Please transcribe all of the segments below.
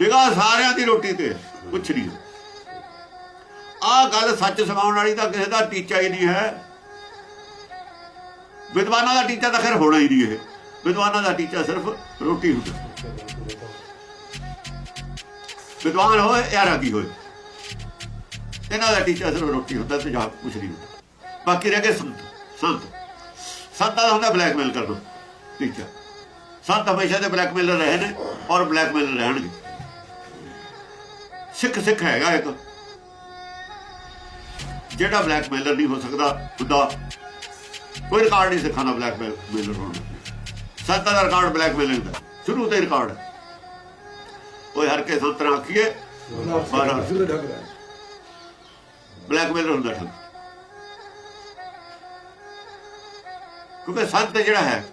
ਨਿਗਾਹ ਸਾਰਿਆਂ ਦੀ ਰੋਟੀ ਤੇ ਕੁਛ ਨਹੀਂ। ਆ ਗੱਲ ਸੱਚ ਸਮਾਉਣ ਵਾਲੀ ਤਾਂ ਕਿਸੇ ਦਾ ਟੀਚਾ ਹੀ ਨਹੀਂ ਹੈ। ਵਿਦਵਾਨਾਂ ਦਾ ਟੀਚਾ ਤਾਂ ਖੈਰ ਹੋਣਾ ਹੀ ਨਹੀਂ ਇਹ। ਵਿਦਵਾਨਾਂ ਦਾ ਟੀਚਾ ਸਿਰਫ ਰੋਟੀ ਹੁੰਦਾ। ਵਿਦਵਾਨ ਹੋਏ ਜਾਂ ਰਾਗੀ ਹੋਏ? ਇਹਨਾਂ ਦਾ ਟੀਚਾ ਸਿਰਫ ਰੋਟੀ ਹੁੰਦਾ ਤੇ ਜਾ ਕੁਛ ਨਹੀਂ ਹੁੰਦਾ। ਬਾਕੀ ਰਹਿ ਗਏ ਸੰਤ। ਸੰਤ। ਸੰਤਾਂ ਦਾ ਹੁੰਦਾ ਬਲੈਕਮੇਲ ਕਰਨਾ, ਟੀਚਾ। ਸੰਤ ਹਮੇਸ਼ਾ ਦੇ ਬਲੈਕਮੇਲਰ ਰਹੇ ਨੇ ਔਰ ਬਲੈਕਮੇਲਰ ਰਹਿਣਗੇ। ਸਿੱਖ ਸਿੱਖ ਹੈਗਾ ਇੱਕ। ਜਿਹੜਾ ਬਲੈਕਮੇਲਰ ਨਹੀਂ ਹੋ ਸਕਦਾ ਹੁੰਦਾ ਕੋਈ ਰਿਕਾਰਡ ਨਹੀਂ ਸਿੱਖਾਂ ਦਾ ਬਲੈਕਮੇਲਰ ਹੋਣ ਸੰਤਾਂ ਦਾ ਰਿਕਾਰਡ ਬਲੈਕਮੇਲਿੰਗ ਦਾ। ਸ਼ੁਰੂ ਤੋਂ ਹੀ ਰਿਕਾਰਡ। ਹੈ ਕੋਈ ਹਰ ਕੇ ਸੰਤਰਾ ਆਖੀਏ ਬਾਰਾਂ ਬਲੈਕਮੇਲਰ ਹੁੰਦਾ ਠੱਗ। ਕਿਉਂਕਿ ਸੰਤ ਜਿਹੜਾ ਹੈ,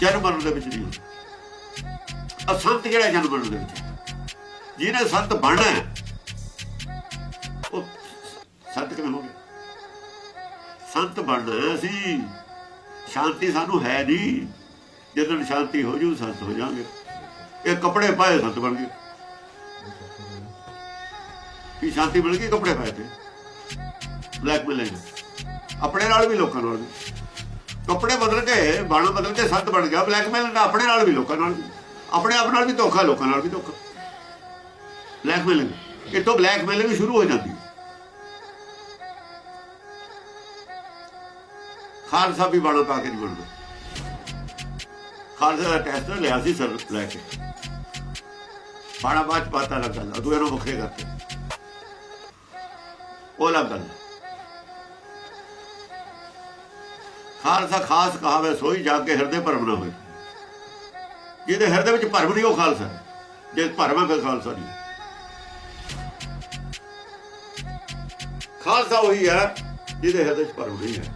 ਜਨਮ ਮਰਨ ਦੇ ਵਿੱਚ ਨਹੀਂ ਹੁੰਦਾ। ਅਸੰਤ ਜਿਹੜਾ ਜਨਮ ਮਰਨ ਦੇ ਵਿੱਚ ਜਿਹਨੇ ਸੰਤ ਬਣਨਾ ਉਹ ਸੰਤ ਕਿਵੇਂ ਹੋ ਗਿਆ ਸੰਤ ਬਣਨਾ ਸੀ ਸ਼ਾਂਤੀ ਸਾਨੂੰ ਹੈ ਨਹੀਂ। ਜਦੋਂ ਸ਼ਾਂਤੀ ਹੋ ਜੂ, ਸੰਤ ਹੋ ਜਾਾਂਗੇ ਇਹ ਕੱਪੜੇ ਪਾਏ ਸੰਤ ਬਣ ਗਏ। ਕੀ ਸ਼ਾਂਤੀ ਮਿਲ ਗਈ ਕੱਪੜੇ ਪਾਏ ਤੇ। ਬਲੈਕਮੇਲਿੰਗ ਆਪਣੇ ਨਾਲ ਵੀ ਲੋਕਾਂ ਨਾਲ। ਵੀ ਕੱਪੜੇ ਬਦਲ ਕੇ, ਬਾਣਾ ਬਦਲ ਕੇ ਸੰਤ ਬਣ ਗਿਆ। ਬਲੈਕਮੇਲ ਆਪਣੇ ਨਾਲ ਵੀ ਲੋਕਾਂ ਨਾਲ। ਆਪਣੇ ਆਪ ਨਾਲ ਵੀ ਧੋਖਾ, ਲੋਕਾਂ ਨਾਲ ਵੀ ਧੋਖਾ। ਬਲੈਕਮੇਲਿੰਗ ਇਹ ਤੋਂ ਬਲੈਕਮੇਲਿੰਗ ਸ਼ੁਰੂ ਹੋ ਜਾਂਦੀ ਖਾਲਸਾ ਵੀ ਬਾਣਾ ਪਾ ਕੇ ਨਹੀਂ ਬਣਦਾ। ਖਾਲਸਾ ਦਾ ਟੈਸਟ ਲਿਆ ਸੀ ਸਰ ਲੈ ਕੇ। ਬਾਣਾ ਬਾਅਦ 'ਚ ਪਤਾ ਲੱਗਾ ਤੂੰ ਇਹਨੂੰ ਵੱਖਰੇ ਕਰਤੇ। ਉਹ ਲੱਗ ਗੱਲ ਖਾਲਸਾ ਖਾਸ ਕਹਾਵੇ, ਸੋਈ ਜਾ ਕੇ ਹਿਰਦੇ ਭਰਮ ਨਾ ਹੋਏ। ਜਿਹਦੇ ਹਿਰਦੇ ਵਿੱਚ ਭਰਮ ਨਹੀਂ, ਉਹ ਖਾਲਸਾ ਜੇ ਭਰਮ ਹੈ, ਫਿਰ ਖਾਲਸਾ ਨਹੀਂ। ਖਾਲਸਾ ਉਹੀ ਹੈ ਜਿਹਦੇ ਹਿਰਦੇ ਵਿੱਚ ਭਰਮ ਨਹੀਂ ਹੈ।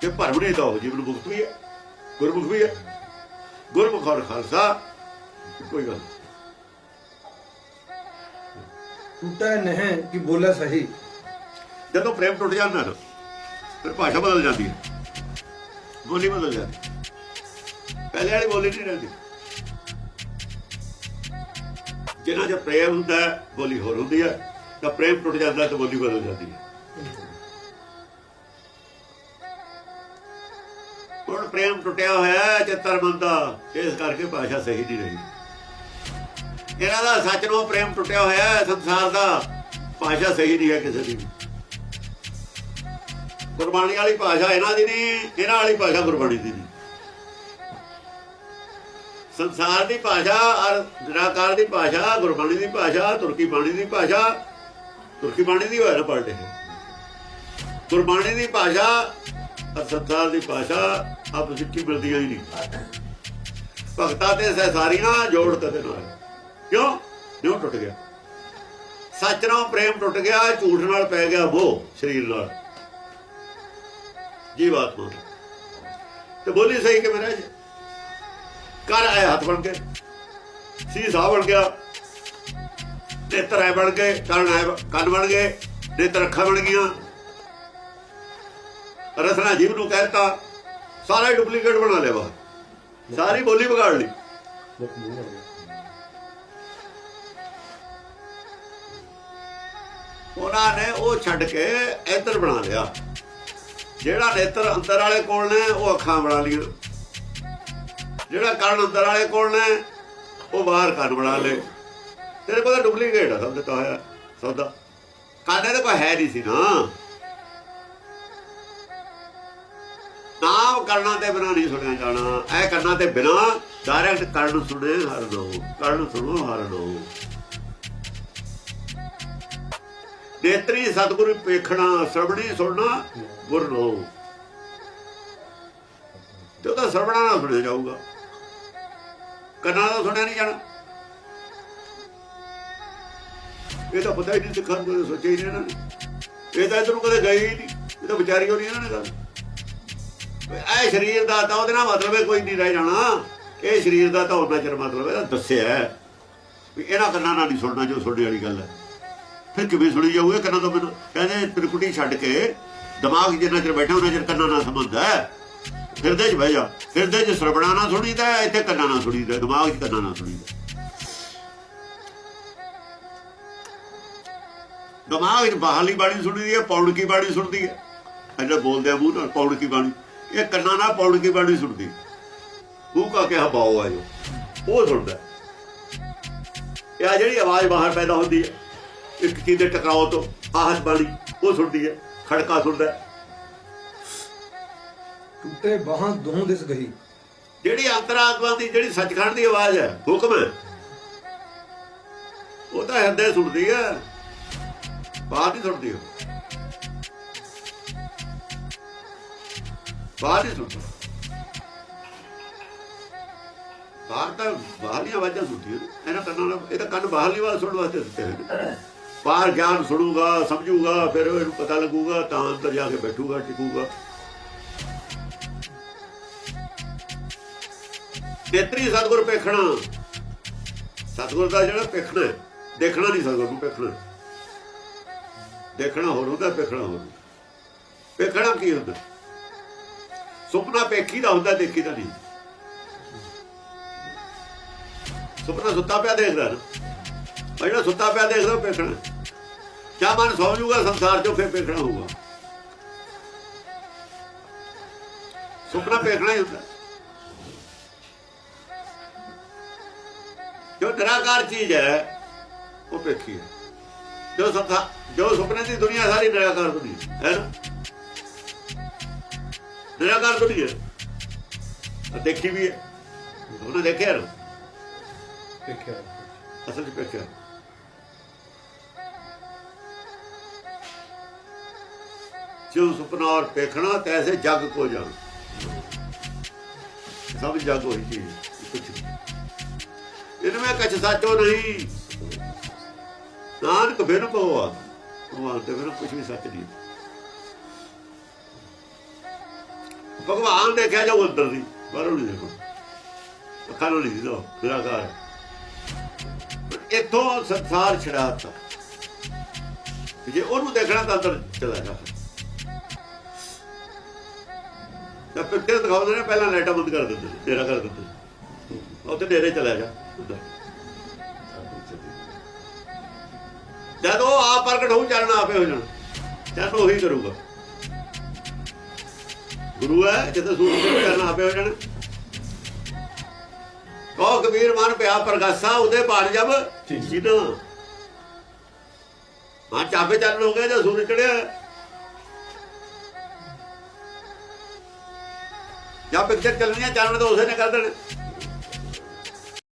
ਜੇ ਭਰਮ ਨਹੀਂ ਤਾਂ ਉਹ ਜੀਵਨ ਮੁਕਤ ਵੀ ਹੈ ਗੁਰਮੁਖ ਵੀ ਹੈ। ਗੁਰਮੁਖ ਔਰ ਖਾਲਸਾ ਕੋਈ ਗੱਲ। ਟੁੱਟਾ ਨਹੀਂ ਕਿ ਬੋਲੇ ਸਹੀ। ਜਦੋਂ ਪ੍ਰੇਮ ਟੁੱਟ ਜਾਂਦਾ ਨਾ ਫਿਰ ਭਾਸ਼ਾ ਬਦਲ ਜਾਂਦੀ ਹੈ। ਬੋਲੀ ਬਦਲ ਜਾਂਦੀ। ਪਹਿਲੇ ਵਾਲੀ ਬੋਲੀ ਨਹੀਂ ਰਹਿੰਦੀ। ਜਿੰਨਾ ਚ ਪ੍ਰੇਮ ਹੁੰਦਾ ਬੋਲੀ ਹੋਰ ਹੁੰਦੀ ਹੈ। ਤਾਂ ਪ੍ਰੇਮ ਟੁੱਟ ਜਾਂਦਾ ਤਾਂ ਬੋਲੀ ਬਦਲ ਜਾਂਦੀ ਹੈ। ਹੁਣ ਪ੍ਰੇਮ ਟੁੱਟਿਆ ਹੋਇਆ ਹੈ, ਚਿੱਤਰ ਮੰਦਾ ਇਸ ਕਰਕੇ ਭਾਸ਼ਾ ਸਹੀ ਨਹੀਂ ਰਹੀ। ਇਹਨਾਂ ਦਾ ਸੱਚ ਨੂੰ ਪ੍ਰੇਮ ਟੁੱਟਿਆ ਹੋਇਆ ਹੈ, ਸੰਸਾਰ ਦਾ, ਭਾਸ਼ਾ ਸਹੀ ਨਹੀਂ ਹੈ ਕਿਸੇ ਦੀ ਗੁਰਬਾਣੀ ਵਾਲੀ ਭਾਸ਼ਾ ਇਹਨਾਂ ਦੀ ਨਹੀਂ, ਇਹਨਾਂ ਵਾਲੀ ਭਾਸ਼ਾ ਗੁਰਬਾਣੀ ਦੀ ਨਹੀਂ। ਸੰਸਾਰ ਦੀ ਭਾਸ਼ਾ ਔਰ ਨਿਰਾਕਾਰ ਦੀ ਭਾਸ਼ਾ, ਗੁਰਬਾਣੀ ਦੀ ਭਾਸ਼ਾ, ਤੁਰਕੀ ਬਾਣੀ ਦੀ ਭਾਸ਼ਾ ਤੁਰਕੀ ਬਾਣੀ ਦੀ ਹੋਇਆ ਨਾ ਪਲਟੇ ਗੁਰਬਾਣੀ ਦੀ ਭਾਸ਼ਾ ਔਰ ਸੰਸਾਰ ਦੀ ਭਾਸ਼ਾ ਆਪਸ ਵਿੱਚ ਹੀ ਮਿਲਦੀਆਂ ਹੀ ਨਹੀਂ। ਭਗਤਾਂ ਤੇ ਸਹਿਸਾਰੀਆਂ ਜੋੜ ਕਦੇ ਨਾਲ। ਕਿਉਂ? ਕਿਉਂ ਟੁੱਟ ਗਿਆ? ਸੱਚ ਨਾਲ ਪ੍ਰੇਮ ਟੁੱਟ ਗਿਆ, ਝੂਠ ਨਾਲ ਪੈ ਗਿਆ ਉਹ ਸਰੀਰ ਨਾਲ। ਜੀਵਾਤਮਾ ਤੇ ਬੋਲੀ ਸਹੀ ਕਿ ਮੇਰਾ ਕਰ ਆਏ ਹੱਥ ਬਣ ਕੇ। ਸੀ ਸਾਹ ਬਣ ਗਿਆ। ਨੇਤਰ ਐ ਬਣ ਗਏ, ਕਰਨ ਆਏ ਕੰਨ ਬਣ ਗਏ ਨੇਤਰ ਅੱਖਾਂ ਬਣ ਗਈਆਂ। ਰਸਨਾ ਜੀਵ ਨੂੰ ਕਹਿਤਾ ਸਾਰਾ ਡੁਪਲੀਕੇਟ ਬਣਾ ਲਿਆ ਬਾਹਰ। ਸਾਰੀ ਬੋਲੀ ਵਿਗਾੜ ਲਈ। ਉਹਨਾਂ ਨੇ ਉਹ ਛੱਡ ਕੇ ਇੱਧਰ ਬਣਾ ਲਿਆ। ਜਿਹੜਾ ਨੇਤਰ ਅੰਦਰ ਵਾਲੇ ਕੋਲ ਨੇ, ਉਹ ਅੱਖਾਂ ਬਣਾ ਲਈਆਂ। ਜਿਹੜਾ ਕਰਨ ਅੰਦਰ ਵਾਲੇ ਕੋਲ ਨੇ, ਉਹ ਬਾਹਰ ਕੰਨ ਬਣਾ ਲਏ। ਤੇਰੇ ਕੋਲ ਡੁਪਲੀਕੇਟ ਆ, ਸਭ ਦਿੱਤਾ ਹੋਇਆ ਸੌਦਾ ਕੰਨ ਦਾ। ਕੋਈ ਹੈ ਨਹੀਂ ਸੀ ਨਾ। ਨਾਮ ਕਰਨਾ ਤੇ ਬਿਨਾ ਨਹੀਂ ਸੁਣਿਆ ਜਾਣਾ। ਇਹ ਕਰਨਾ ਤੇ ਬਿਨਾ ਡਾਇਰੈਕਟ ਕਰਨ ਸੁਣੇ ਹਰ ਲੋ ਕਰਨ ਸੁਣੋ ਹਰ ਲੋ ਨੇਤਰੀ ਸਤਿਗੁਰੂ ਵੇਖਣਾ ਸਰਵਣੀ ਸੁਣਨਾ ਗੁਰ ਲੋ ਤੇ ਉਹਦਾ ਸਰਵਣਾ ਨਾ ਸੁਣਿਆ ਜਾਊਗਾ, ਕੰਨਾਂ ਦਾ ਸੁਣਿਆ ਨਹੀਂ ਜਾਣਾ। ਇਹ ਤਾਂ ਪਤਾ ਹੀ ਨਹੀਂ ਸਿੱਖਾਂ ਨੂੰ ਕਦੇ ਸੋਚਿਆ ਹੀ ਨਹੀਂ ਇਹਨਾਂ ਨੇ। ਇਹ ਤਾਂ ਇਧਰੋਂ ਕਦੇ ਗਏ ਹੀ ਨਹੀਂ। ਇਹ ਤਾਂ ਵਿਚਾਰੀ ਹੋ ਇਹਨਾਂ ਨੇ ਗੱਲ ਇਹ ਸਰੀਰ ਦਾ ਤਾਂ ਉਹਦੇ ਨਾਲ ਮਤਲਬ ਹੈ, ਕੋਈ ਨਹੀਂ ਰਹਿ ਜਾਣਾ। ਇਹ ਸਰੀਰ ਦਾ ਤਾਂ ਉਹਨਾਂ ਚਿਰ ਮਤਲਬ ਹੈ, ਦੱਸਿਆ ਵੀ ਇਹਨਾਂ ਕੰਨਾਂ ਨਾਲ ਨਹੀਂ ਸੁਣਨਾ ਜੋ ਸੁਣਨੇ ਵਾਲੀ ਗੱਲ ਹੈ। ਫਿਰ ਕਿਵੇਂ ਸੁਣੀ ਜਾਊਗਾ ਕੰਨਾਂ ਤੋਂ ਬਿਨਾਂ ਕਹਿੰਦੇ ਤ੍ਰਿਕੁਟੀ ਛੱਡ ਕੇ ਦਿਮਾਗ ਜਿੰਨਾ ਚਿਰ ਬੈਠਾ ਉਹਨਾਂ ਚਿਰ ਕੰਨਾਂ ਨਾਲ ਸੰਬੰਧ ਹੈ। ਹਿਰਦੇ 'ਚ ਬਹਿ ਜਾ। ਹਿਰਦੇ 'ਚ ਸਰਬਣਾ ਨਾ ਸੁਣੀਦਾ ਇੱਥੇ ਕੰਨਾਂ ਨਾਲ ਸੁਣੀਦਾ ਦਿਮਾਗ 'ਚ ਕੰਨਾਂ ਨਾਲ ਸੁਣੀਦਾ ਦਿਮਾਗ 'ਚ ਬਾਹਰਲੀ ਬਾਣੀ ਸੁਣੀਦੀ ਹੈ ਪੌੜ ਕੀ ਬਾਣੀ ਸੁਣਦੀ ਹੈ। ਇਹਨਾਂ ਬੋਲਦੇ ਆ ਮੂੰਹ ਨਾਲ ਪੌੜ ਕੀ ਬਾਣੀ। ਇਹ ਕੰਨਾਂ ਨਾਲ ਪੌੜ ਕੀ ਬਾਣੀ ਸੁਣਦੀ। ਮੂੰਹ ਕਾ ਕੇ ਹਬਾਓ ਆ ਜੋ। ਉਹ ਸੁਣਦਾ। ਇਹ ਆ ਜਿਹੜੀ ਆਵਾਜ਼ ਬਾਹਰ ਪੈਦਾ ਹੁੰਦੀ ਹੈ। ਇੱਕ ਚੀਜ਼ ਦੇ ਟਕਰਾਓ ਤੋਂ ਆਹਤ ਬਾਣੀ ਉਹ ਸੁਣਦੀ ਹੈ। ਖੜਕਾ ਸੁਣਦਾ। ਟੁੱਟੇ ਬਾਹਾਂ ਦੋਹਾਂ ਦਿਸ ਗਈ। ਜਿਹੜੀ ਅੰਤਰਾਤਮਾ ਦੀ ਜਿਹੜੀ ਸੱਚਖੰਡ ਦੀ ਆਵਾਜ਼ ਹੈ ਹੁਕਮ ਉਹ ਤਾਂ ਹਿਰਦੇ ਸੁਣਦੀ ਹੈ। ਬਾਹਰ ਨਹੀਂ ਸੁਣਦੀ ਉਹ ਬਾਹਰ ਨਹੀਂ ਸੁਣਦੀ ਬਾਹਰ ਤਾਂ ਬਾਹਰਲੀਆਂ ਆਵਾਜ਼ਾਂ ਸੁਣਦੀਆਂ ਨੇ ਇਹਨਾਂ ਕੰਨਾਂ ਨਾਲ, ਇਹ ਤਾਂ ਕੰਨ ਬਾਹਰਲੀ ਆਵਾਜ਼ ਸੁਣਨ ਵਾਸਤੇ ਦਿੱਤੇ ਹੋਏ ਬਾਹਰ ਗਿਆਨ ਸੁਣੂਗਾ, ਸਮਝੂਗਾ, ਫਿਰ ਇਹਨੂੰ ਪਤਾ ਲੱਗੂਗਾ, ਤਾਂ ਅੰਦਰ ਜਾ ਕੇ ਬੈਠੂਗਾ, ਟਿਕੂਗਾ। ਨੇਤਰੀ ਸਤਗੁਰ ਪੇਖਣਾ ਸਤਗੁਰ ਦਾ ਜਿਹੜਾ ਪੇਖਣਾ ਦੇਖਣਾ ਨਹੀਂ ਸਤਗੁਰ ਨੂੰ ਪੇਖਣਾ ਦੇਖਣਾ ਹੋਰ ਹੁੰਦਾ ਪੇਖਣਾ ਹੋਰ ਪੇਖਣਾ ਕੀ ਹੁੰਦਾ? ਸੁਪਨਾ ਪੇਖੀ ਦਾ ਹੁੰਦਾ, ਦੇਖੀ ਦਾ ਨਹੀਂ। ਸੁਪਨਾ ਸੁੱਤਾ ਪਿਆ ਦੇਖਦਾ ਨਾ। ਜਿਹੜਾ ਸੁੱਤਾ ਪਿਆ ਦੇਖਦਾ ਪੇਖਣਾ। ਜਾਂ ਮਨ ਸੌ ਜਾਊਗਾ, ਸੰਸਾਰ ਚੋਂ ਫਿਰ ਪੇਖਣਾ ਹੋਊਗਾ। ਸੁਪਨਾ ਪੇਖਣਾ ਹੀ ਹੁੰਦਾ। ਜੋ ਨਿਰਾਕਾਰ ਚੀਜ਼ ਹੈ, ਉਹ ਪੇਖੀ ਹੈ। ਜੋ ਸੰਸਾ ਜੋ ਸੁਪਨੇ ਦੀ ਦੁਨੀਆ ਸਾਰੀ ਨਿਰਾਕਾਰ ਦੁਨੀਆ ਹੈ ਨਾ? ਨਿਰਾਕਾਰ ਦੁਨੀਆ ਦੇਖੀ ਵੀ ਹੈ। ਉਹਨੇ ਦੇਖਿਆ ਨਾ? ਦੇਖਿਆ। ਅਸਲ ਚ ਪੇਖਿਆ ਜੋ ਸੁਪਨਾ ਔਰ ਪੇਖਣਾ ਤੈਸੇ ਜਗ ਕੋ ਜਾਣ। ਸਭ ਜਗ ਹੋਈ ਚੀਜ਼ ਕੁਛ ਇਨਮੇ ਕਛ ਸਾਚੋ ਨਹੀਂ। ਨਾਨਕ ਬਿਨ ਭਗਵਾ ਭਗਵਾਨ ਤੇ ਬਿਨ ਕੁਛ ਵੀ ਸੱਚ ਨਹੀਂ। ਭਗਵਾਨ ਦੇਖਿਆ ਜੋ ਅੰਦਰ ਦੀ, ਬਾਹਰੋਂ ਨਹੀਂ ਦੇਖੋ। ਅੱਖਾਂ ਨੂੰ ਨਹੀਂ ਦਿਖਦਾ ਨਿਰਾਕਾਰ ਇੱਥੋਂ ਸੰਸਾਰ ਛੜਾਤਾ। ਜੇ ਉਹਨੂੰ ਦੇਖਣਾ ਤਾਂ ਅੰਦਰ ਚਲਾ ਜਾ। ਤਾਂ ਪਿੱਛੇ ਦਿਖਾਉਂਦੇ ਨੇ, ਪਹਿਲਾਂ ਲਾਈਟਾਂ ਬੰਦ ਕਰ ਦਿੰਦੇ ਨੇ ਡੇਰਾ ਕਰ ਦਿੰਦੇ ਨੇ। ਉੱਥੇ ਡੇਰੇ ਚਲਾ ਜਾ ਜਦ ਉਹ ਆਪ ਪ੍ਰਗਟ ਹੋਊ ਚਰਨ ਆਪੇ ਹੋ ਜਾਣਾ। ਚਰਨ ਉਹੀ ਕਰੂਗਾ। ਗੁਰੂ ਹੈ ਜਦੋਂ ਸੂਰਜ ਦੇ ਚਰਨ ਆਪੇ ਹੋ ਜਾਣਾ। ਕਹੋ ਕਬੀਰ ਮਨ ਪਿਆ ਪ੍ਰਗਾਸਾ ਉਹਦੇ ਬਣ ਜਬ ਜਿਨਾ ਹਾਂ ਚਾਪੇ ਚੱਲ ਹੋ ਗਏ ਜਦ ਸੂਰਜ ਚੜਿਆ। ਜਾਂ ਪਿਕਚਰ ਚੱਲਣੀ ਹੈ ਚਾਨਣ ਤਾਂ ਉਸੇ ਨੇ ਕਰ ਦੇਣਾ।